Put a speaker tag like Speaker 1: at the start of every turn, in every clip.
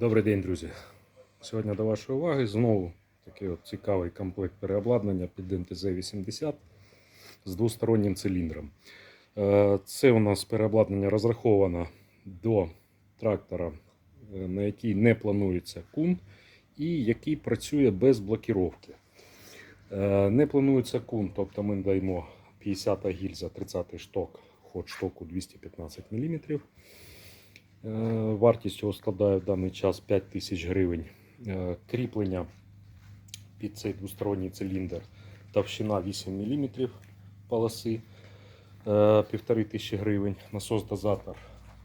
Speaker 1: Добрий день, друзі. Сьогодні до вашої уваги знову такий от цікавий комплект переобладнання під НТЗ-80 з двостороннім циліндром. Е, Це у нас переобладнання розраховано до трактора, е, на який не планується кун і який працює без блокіровки. Е, Не планується кун, тобто ми даємо 50 гільза, 30 шток, ход штоку 215 мм. Е, Вартість його складає в даний час 5 тисяч гривень. Е, Кріплення під цей двосторонній циліндр товщина 8 мм полоси, е, півтори тисячі гривень. Насос-дозатор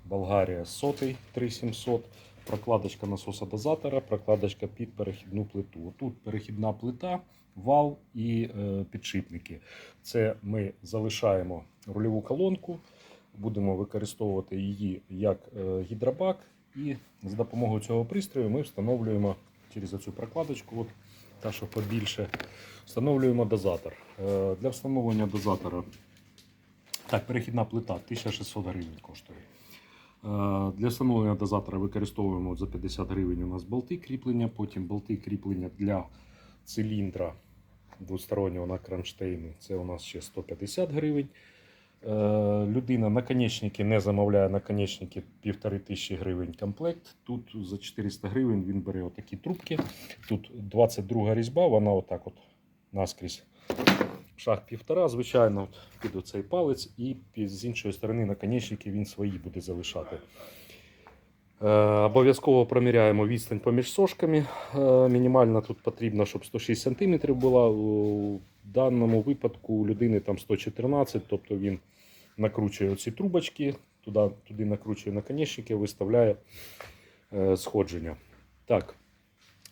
Speaker 1: Болгарія сотий 3700. Прокладочка насоса дозатора, прокладочка під перехідну плиту. Тут перехідна плита, вал і е, підшипники. Це ми залишаємо рульову колонку, будемо використовувати її як е, гідробак, і з допомогою цього пристрою ми встановлюємо через цю прокладочку, от, та що побільше, встановлюємо дозатор. Е, Для встановлення дозатора так, перехідна плита 1600 гривень коштує. Е, Для встановлення дозатора використовуємо за 50 гривень у нас болти кріплення, потім болти кріплення для циліндра двостороннього на кронштейні. Це у нас ще 150 гривень. Е, Людина наконечники не замовляє наконечники 1500 гривень комплект. Тут за 400 гривень він бере отакі трубки. Тут 22 різьба, вона отак от наскрізь. Шаг півтора, звичайно, під оцей палець, і з іншої сторони наконечники він свої буде залишати. Е, Обов'язково проміряємо відстань поміж сошками. Е, Мінімально тут потрібно, щоб 106 см була. У даному випадку у людини там 114, тобто він накручує оці трубочки, туди, туди накручує наконечники, виставляє е, сходження. Так,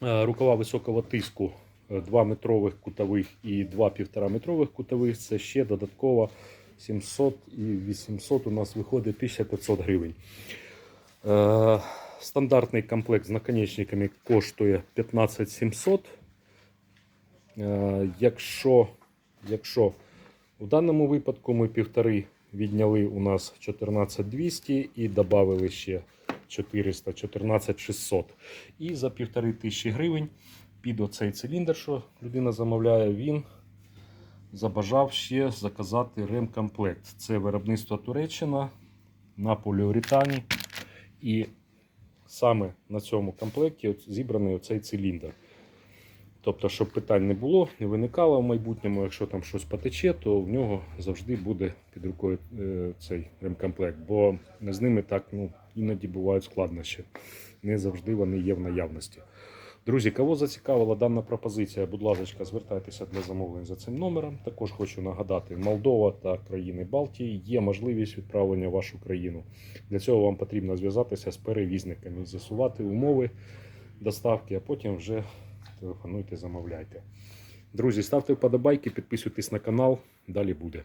Speaker 1: е, рукава високого тиску 2 метрових кутових і 2 1,5 метрових кутових. Це ще додатково 700 і 800 у нас виходить 1500 гривень. Е, Стандартний комплект з наконечниками коштує 15700. Е, Якщо, якщо в даному випадку ми півтори відняли у нас 14200 і додали ще 400, 14600. І за півтори тисячі гривень під оцей циліндр, що людина замовляє, він забажав ще заказати ремкомплект. Це виробництво Туреччина на поліуретані. І саме на цьому комплекті зібраний оцей циліндр. Тобто, щоб питань не було, не виникало в майбутньому, якщо там щось потече, то в нього завжди буде під рукою е, цей ремкомплект. Бо з ними так ну, іноді бувають складнощі. Не завжди вони є в наявності. Друзі, кого зацікавила дана пропозиція, будь ласка, звертайтеся для замовлень за цим номером. Також хочу нагадати, Молдова та країни Балтії є можливість відправлення в вашу країну. Для цього вам потрібно зв'язатися з перевізниками, з'ясувати умови доставки, а потім вже телефонуйте, замовляйте. Друзі, ставте вподобайки, підписуйтесь на канал. Далі буде.